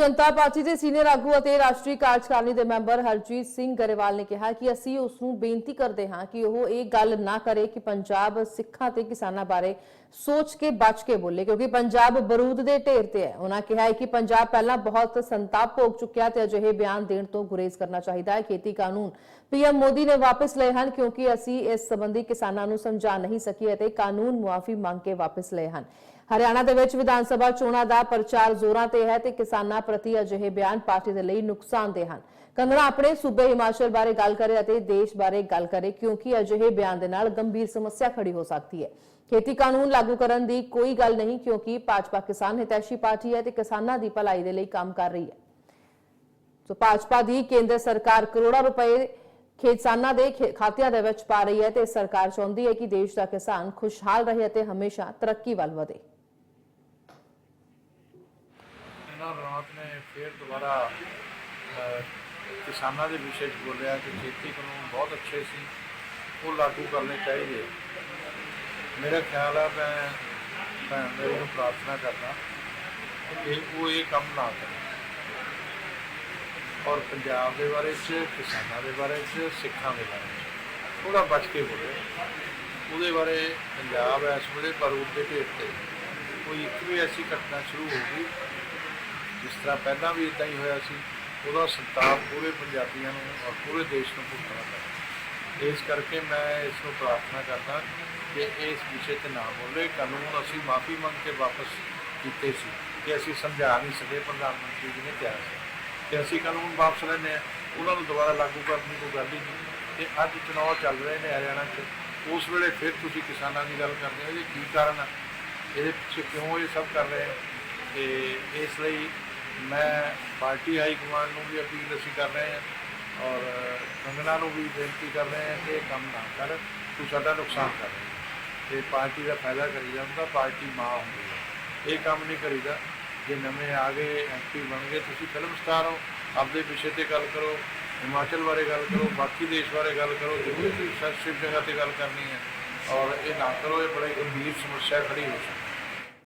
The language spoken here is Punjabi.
ਜਨਤਾ ਪਾਰਟੀ ਦੇ ਸੀਨੀਅਰ ਆਗੂ ਅਤੇ ਰਾਸ਼ਟਰੀ ਕਾਰਜਕਾਰਨੀ ਦੇ ਮੈਂਬਰ ਹਰਜੀਤ ਸਿੰਘ ਗਰੇਵਾਲ ਨੇ ਕਿਹਾ ਕਿ ਅਸੀਂ ਉਸ ਨੂੰ ਬੇਨਤੀ ਕਰਦੇ ਹਾਂ ਕਿ ਉਹ ਇਹ ਗੱਲ ਨਾ ਕਰੇ ਕਿ ਪੰਜਾਬ ਸਿੱਖਾਂ ਤੇ ਕਿਸਾਨਾਂ ਬਾਰੇ ਸੋਚ ਕੇ ਬਚ ਕੇ ਬੋਲੇ, ਕਿਉਂਕਿ ਪੰਜਾਬ ਬਰੂਦ ਦੇ ਢੇਰ ਤੇ ਹੈ। ਉਹਨਾਂ ਕਿਹਾ ਹੈ ਕਿ ਪੰਜਾਬ ਪਹਿਲਾਂ ਬਹੁਤ ਸੰਤਾਪ ਭੋਗ ਚੁੱਕਿਆ ਤੇ ਅਜਿਹੇ ਬਿਆਨ ਦੇਣ ਤੋਂ ਗੁਰੇਜ਼ ਕਰਨਾ ਚਾਹੀਦਾ ਹੈ। ਖੇਤੀ ਕਾਨੂੰਨ ਪੀਐਮ ਮੋਦੀ ਨੇ ਵਾਪਸ ਲਏ ਹਨ ਕਿਉਂਕਿ ਅਸੀਂ ਇਸ ਸੰਬੰਧੀ ਕਿਸਾਨਾਂ ਨੂੰ ਸਮਝਾ ਨਹੀਂ ਸਕੀਏ ਅਤੇ ਕਾਨੂੰਨ ਮੁਆਫੀ ਮੰਗ ਕੇ ਵਾਪਸ ਲਏ ਹਨ। ਹਰਿਆਣਾ ਦੇ ਵਿੱਚ ਵਿਧਾਨ ਸਭਾ ਚੋਣਾਂ ਦਾ ਪ੍ਰਚਾਰ ਜ਼ੋਰਾਂ ਤੇ ਹੈ ਤੇ ਕਿਸਾਨਾਂ ਪ੍ਰਤੀ ਅਜਿਹੇ ਬਿਆਨ ਪਾਰਟੀ ਦੇ ਲਈ ਨੁਕਸਾਨਦੇ ਹਨ। ਕੰਗਣਾ, ਆਪਣੇ ਸੂਬੇ ਹਿਮਾਚਲ ਬਾਰੇ ਗੱਲ ਕਰੇ ਅਤੇ ਦੇਸ਼ ਬਾਰੇ ਗੱਲ ਕਰੇ, ਕਿਉਂਕਿ ਅਜਿਹੇ ਬਿਆਨ ਦੇ ਨਾਲ ਗੰਭੀਰ ਸਮੱਸਿਆ ਖੜੀ ਹੋ ਸਕਦੀ ਹੈ। ਖੇਤੀ ਕਾਨੂੰਨ ਲਾਗੂ ਕਰਨ ਦੀ ਕੋਈ ਗੱਲ ਨਹੀਂ, ਕਿਉਂਕਿ ਭਾਜਪਾ ਕਿਸਾਨ ਹਿਤੈਸ਼ੀ ਪਾਰਟੀ ਹੈ ਤੇ ਕਿਸਾਨਾਂ ਦੀ ਭਲਾਈ ਦੇ ਲਈ ਕੰਮ ਕਰ ਰਹੀ ਹੈ। ਸੋ ਭਾਜਪਾ ਦੀ ਕੇਂਦਰ ਸਰਕਾਰ ਕਰੋੜਾਂ ਰੁਪਏ ਕਿਸਾਨਾਂ ਦੇ ਖਾਤਿਆਂ ਦੇ ਵਿੱਚ ਪਾ ਰਹੀ ਹੈ ਤੇ ਸਰਕਾਰ ਚਾਹੁੰਦੀ ਹੈ ਕਿ ਦੇਸ਼ ਦਾ ਕਿਸਾਨ ਖੁਸ਼ਹਾਲ ਰਹੇ ਅਤੇ ਹਮੇਸ਼ਾ ਤਰੱਕੀ ਵੱਲ ਵਧੇ। ਇਹਨਾਂ ਰਾਤ ਨੇ ਫਿਰ ਦੁਬਾਰਾ ਕਿਸਾਨਾਂ ਦੇ ਵਿਸ਼ੇ 'ਚ ਬੋਲਿਆ ਕਿ ਖੇਤੀ ਕਾਨੂੰਨ ਬਹੁਤ ਅੱਛੇ ਸੀ, ਉਹ ਲਾਗੂ ਕਰਨੇ ਚਾਹੀਦੇ ਮੇਰਾ ਖਿਆਲ ਹੈ ਮੈਂ ਭੈਣ ਦੇ ਨੂੰ ਪ੍ਰਾਰਥਨਾ ਕਰਦਾ ਕਿ ਉਹ ਇਹ ਕੰਮ ਨਾ ਕਰੇ ਔਰ ਪੰਜਾਬ ਦੇ ਬਾਰੇ 'ਚ, ਕਿਸਾਨਾਂ ਦੇ ਬਾਰੇ 'ਚ, ਸਿੱਖਾਂ ਦੇ ਬਾਰੇ 'ਚ। ਥੋੜਾ ਬਚ ਕੇ ਬੋਲੇ ਉਹਦੇ ਬਾਰੇ ਪੰਜਾਬ ਇਸ ਵੇਲੇ ਬਾਰੂਦ ਦੇ ਢੇਰ ਤੇ। ਕੋਈ ਇੱਕ ਵੀ ਐਸੀ ਘਟਨਾ ਸ਼ੁਰੂ ਹੋ ਗਈ ਜਿਸ ਤਰ੍ਹਾਂ ਪਹਿਲਾਂ ਵੀ ਇਦਾਂ ਹੀ ਹੋਇਆ ਸੀ, ਉਹਦਾ ਸੰਤਾਪ ਪੂਰੇ ਪੰਜਾਬੀਆਂ ਨੂੰ ਔਰ ਪੂਰੇ ਦੇਸ਼ ਨੂੰ ਭੁਗਤਣਾ ਪਿਆ ਇਸ ਕਰਕੇ ਮੈਂ ਇਸ ਨੂੰ ਪ੍ਰਾਰਥਨਾ ਕਰਦਾ ਕਿ ਇਸ ਵਿਸ਼ੇ ਤੇ ਨਾ ਬੋਲੇ। ਕਾਨੂੰਨ ਅਸੀਂ ਮਾਫੀ ਮੰਗ ਕੇ ਵਾਪਸ ਕੀਤੇ ਸੀ ਕਿ ਅਸੀਂ ਸਮਝਾ ਨਹੀਂ ਸਕੇ, ਪ੍ਰਧਾਨ ਮੰਤਰੀ ਜੀ ਨੇ ਕਿਹਾ ਸੀ ਕਿ ਅਸੀਂ ਕਾਨੂੰਨ ਵਾਪਸ ਲੈਣੇ ਆ ਉਹਨਾਂ ਨੂੰ ਦੁਬਾਰਾ ਲਾਗੂ ਕਰਨ ਦੀ ਕੋਈ ਗੱਲ ਹੀ ਨਹੀਂ। ਤੇ ਅੱਜ ਚੁਣਾਵ ਚੱਲ ਰਹੇ ਨੇ ਹਰਿਆਣਾ 'ਚ। ਉਸ ਵੇਲੇ ਫਿਰ ਤੁਸੀਂ ਕਿਸਾਨਾਂ ਦੀ ਗੱਲ ਕਰਦੇ ਹੋ, ਇਹ ਕੀ ਕਾਰਨ ਆ? ਇਹਦੇ ਪਿੱਛੇ ਕਿਉਂ ਇਹ ਸਭ ਕਰ ਰਹੇ ਆ? ਤੇ ਇਸ ਲਈ ਮੈਂ ਪਾਰਟੀ ਹਾਈ ਕਮਾਂਡ ਨੂੰ ਵੀ ਅਪੀਲ ਅਸੀਂ ਕਰ ਰਹੇ ਹਾਂ ਔਰ ਕੰਗਨਾ ਨੂੰ ਵੀ ਬੇਨਤੀ ਕਰ ਰਹੇ ਹਾਂ ਕਿ ਇਹ ਕੰਮ ਨਾ ਕਰ, ਤੂੰ ਸਾਡਾ ਨੁਕਸਾਨ ਕਰ। ਤੇ ਪਾਰਟੀ ਦਾ ਫਾਇਦਾ ਕਰੀ ਜਾਂਦਾ ਪਾਰਟੀ ਮਾਂ ਹੁੰਦੀ ਹੈ। ਇਹ ਕੰਮ ਨਹੀਂ ਕਰੀਦਾ। ਜੇ ਨਵੇਂ ਆ ਗਏ ਐਮਪੀ ਬਣ ਗਏ, ਤੁਸੀਂ ਫਿਲਮ ਸਟਾਰ ਹੋ, ਆਪਦੇ ਵਿਸ਼ੇ ਤੇ ਗੱਲ ਕਰੋ, ਹਿਮਾਚਲ ਬਾਰੇ ਗੱਲ ਕਰੋ, ਬਾਕੀ ਦੇਸ਼ ਬਾਰੇ ਗੱਲ ਕਰੋ, ਜ਼ਰੂਰੀ ਤੁਸੀਂ ਸੈਂਸਿਟਿਵ ਜਗ੍ਹਾ ਤੇ ਗੱਲ ਕਰਨੀ ਹੈ। ਔਰ ਇਹ ਨਾ ਕਰੋ, ਇਹ ਬੜੀ ਗੰਭੀਰ ਸਮੱਸਿਆ ਖੜੀ ਹੋ ਸਕਦੀ ਹੈ।